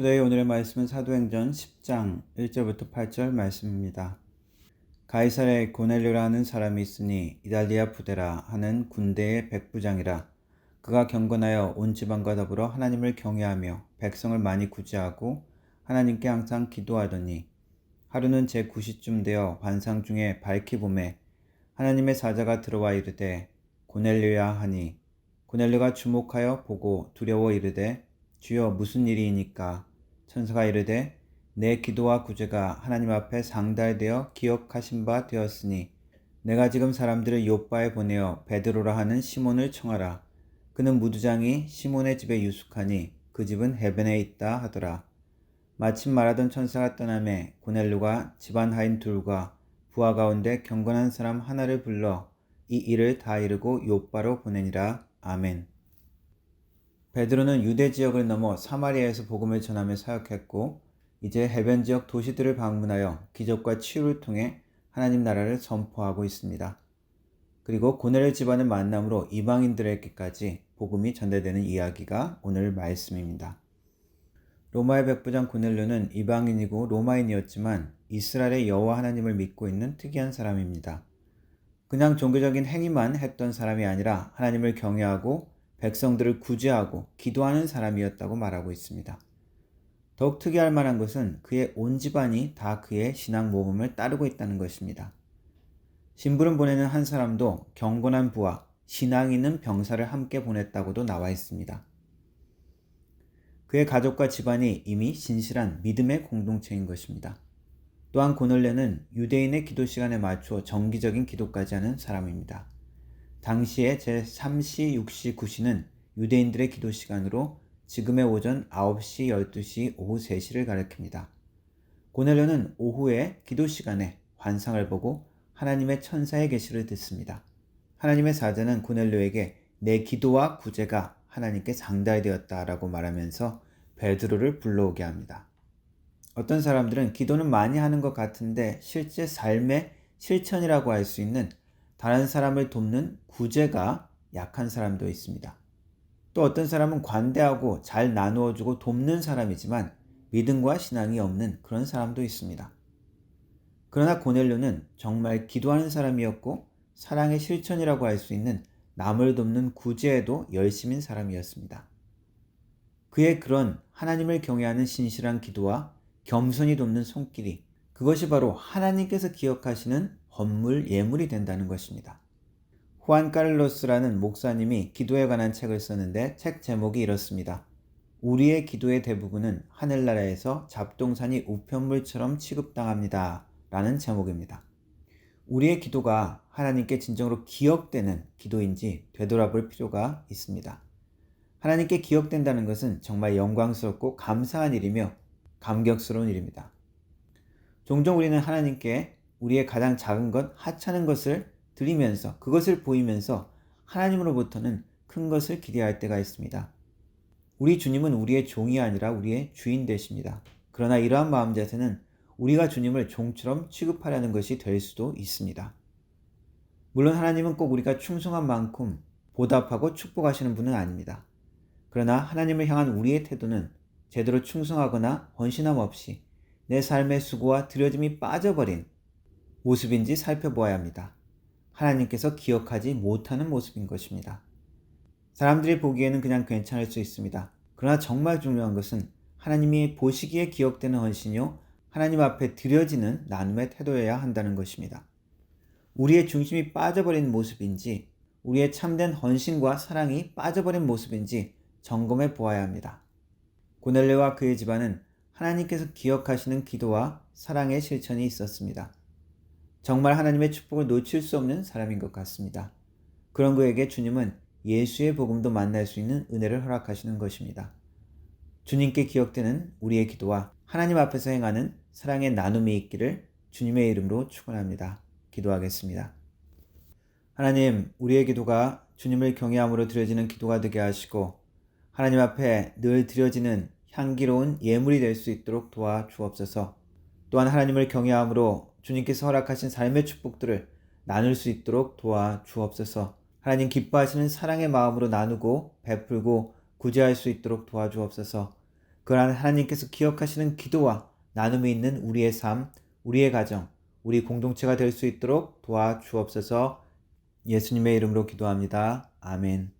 투데이 오늘의 말씀은 사도행전 10장 1절부터 8절 말씀입니다. 가이사랴에 고넬료라는 사람이 있으니 이달리아 부데라 하는 군대의 백부장이라 그가 경건하여 온 지방과 더불어 하나님을 경외하며 백성을 많이 구제하고 하나님께 항상 기도하더니 하루는 제 9시쯤 되어 환상 중에 밝히 봄에 하나님의 사자가 들어와 이르되 고넬료야 하니 고넬료가 주목하여 보고 두려워 이르되 주여 무슨 일이니까 천사가 이르되 내 기도와 구제가 하나님 앞에 상달되어 기억하신 바 되었으니 내가 지금 사람들을 요바에 보내어 베드로라 하는 시몬을 청하라. 그는 무두장이 시몬의 집에 유숙하니 그 집은 해변에 있다 하더라. 마침 말하던 천사가 떠남에 고넬루가 집안 하인 둘과 부하 가운데 경건한 사람 하나를 불러 이 일을 다 이루고 요바로 보내니라. 아멘 베드로는 유대 지역을 넘어 사마리아에서 복음을 전하며 사역했고 이제 해변 지역 도시들을 방문하여 기적과 치유를 통해 하나님 나라를 선포하고 있습니다. 그리고 고넬의 집안을 만남으로 이방인들에게까지 복음이 전달되는 이야기가 오늘 말씀입니다. 로마의 백부장 고넬료는 이방인이고 로마인이었지만 이스라엘의 여호와 하나님을 믿고 있는 특이한 사람입니다. 그냥 종교적인 행위만 했던 사람이 아니라 하나님을 경외하고 백성들을 구제하고 기도하는 사람이었다고 말하고 있습니다. 더욱 특이할 만한 것은 그의 온 집안이 다 그의 신앙 모범을 따르고 있다는 것입니다. 신부름 보내는 한 사람도 경건한 부와 신앙 있는 병사를 함께 보냈다고도 나와 있습니다. 그의 가족과 집안이 이미 신실한 믿음의 공동체인 것입니다. 또한 고넬레는 유대인의 기도 시간에 맞추어 정기적인 기도까지 하는 사람입니다. 당시에 제3시, 6시, 9시는 유대인들의 기도 시간으로 지금의 오전 9시, 12시, 오후 3시를 가리킵니다. 고넬료는 오후에 기도 시간에 환상을 보고 하나님의 천사의 계시를 듣습니다. 하나님의 사자는 고넬료에게 내 기도와 구제가 하나님께 상달되었다라고 말하면서 베드로를 불러오게 합니다. 어떤 사람들은 기도는 많이 하는 것 같은데 실제 삶의 실천이라고 할 수 있는 다른 사람을 돕는 구제가 약한 사람도 있습니다. 또 어떤 사람은 관대하고 잘 나누어주고 돕는 사람이지만 믿음과 신앙이 없는 그런 사람도 있습니다. 그러나 고넬료는 정말 기도하는 사람이었고 사랑의 실천이라고 할 수 있는 남을 돕는 구제에도 열심인 사람이었습니다. 그의 그런 하나님을 경외하는 신실한 기도와 겸손히 돕는 손길이 그것이 바로 하나님께서 기억하시는 헌물 예물이 된다는 것입니다. 후안 까를로스라는 목사님이 기도에 관한 책을 썼는데 책 제목이 이렇습니다. 우리의 기도의 대부분은 하늘나라에서 잡동사니 우편물처럼 취급당합니다. 라는 제목입니다. 우리의 기도가 하나님께 진정으로 기억되는 기도인지 되돌아볼 필요가 있습니다. 하나님께 기억된다는 것은 정말 영광스럽고 감사한 일이며 감격스러운 일입니다. 종종 우리는 하나님께 우리의 가장 작은 것, 하찮은 것을 드리면서 그것을 보이면서 하나님으로부터는 큰 것을 기대할 때가 있습니다. 우리 주님은 우리의 종이 아니라 우리의 주인 되십니다. 그러나 이러한 마음 자세는 우리가 주님을 종처럼 취급하려는 것이 될 수도 있습니다. 물론 하나님은 꼭 우리가 충성한 만큼 보답하고 축복하시는 분은 아닙니다. 그러나 하나님을 향한 우리의 태도는 제대로 충성하거나 헌신함 없이 내 삶의 수고와 들여짐이 빠져버린 모습인지 살펴보아야 합니다. 하나님께서 기억하지 못하는 모습인 것입니다. 사람들이 보기에는 그냥 괜찮을 수 있습니다. 그러나 정말 중요한 것은 하나님이 보시기에 기억되는 헌신이요. 하나님 앞에 드려지는 나눔의 태도여야 한다는 것입니다. 우리의 중심이 빠져버린 모습인지, 우리의 참된 헌신과 사랑이 빠져버린 모습인지 점검해 보아야 합니다. 고넬레와 그의 집안은 하나님께서 기억하시는 기도와 사랑의 실천이 있었습니다. 정말 하나님의 축복을 놓칠 수 없는 사람인 것 같습니다. 그런 그에게 주님은 예수의 복음도 만날 수 있는 은혜를 허락하시는 것입니다. 주님께 기억되는 우리의 기도와 하나님 앞에서 행하는 사랑의 나눔이 있기를 주님의 이름으로 축원합니다. 기도하겠습니다. 하나님, 우리의 기도가 주님을 경외함으로 드려지는 기도가 되게 하시고 하나님 앞에 늘 드려지는 향기로운 예물이 될 수 있도록 도와 주옵소서. 또한 하나님을 경외함으로 주님께서 허락하신 삶의 축복들을 나눌 수 있도록 도와 주옵소서. 하나님 기뻐하시는 사랑의 마음으로 나누고 베풀고 구제할 수 있도록 도와주옵소서. 그러한 하나님께서 기억하시는 기도와 나눔이 있는 우리의 삶, 우리의 가정, 우리 공동체가 될 수 있도록 도와주옵소서 예수님의 이름으로 기도합니다. 아멘.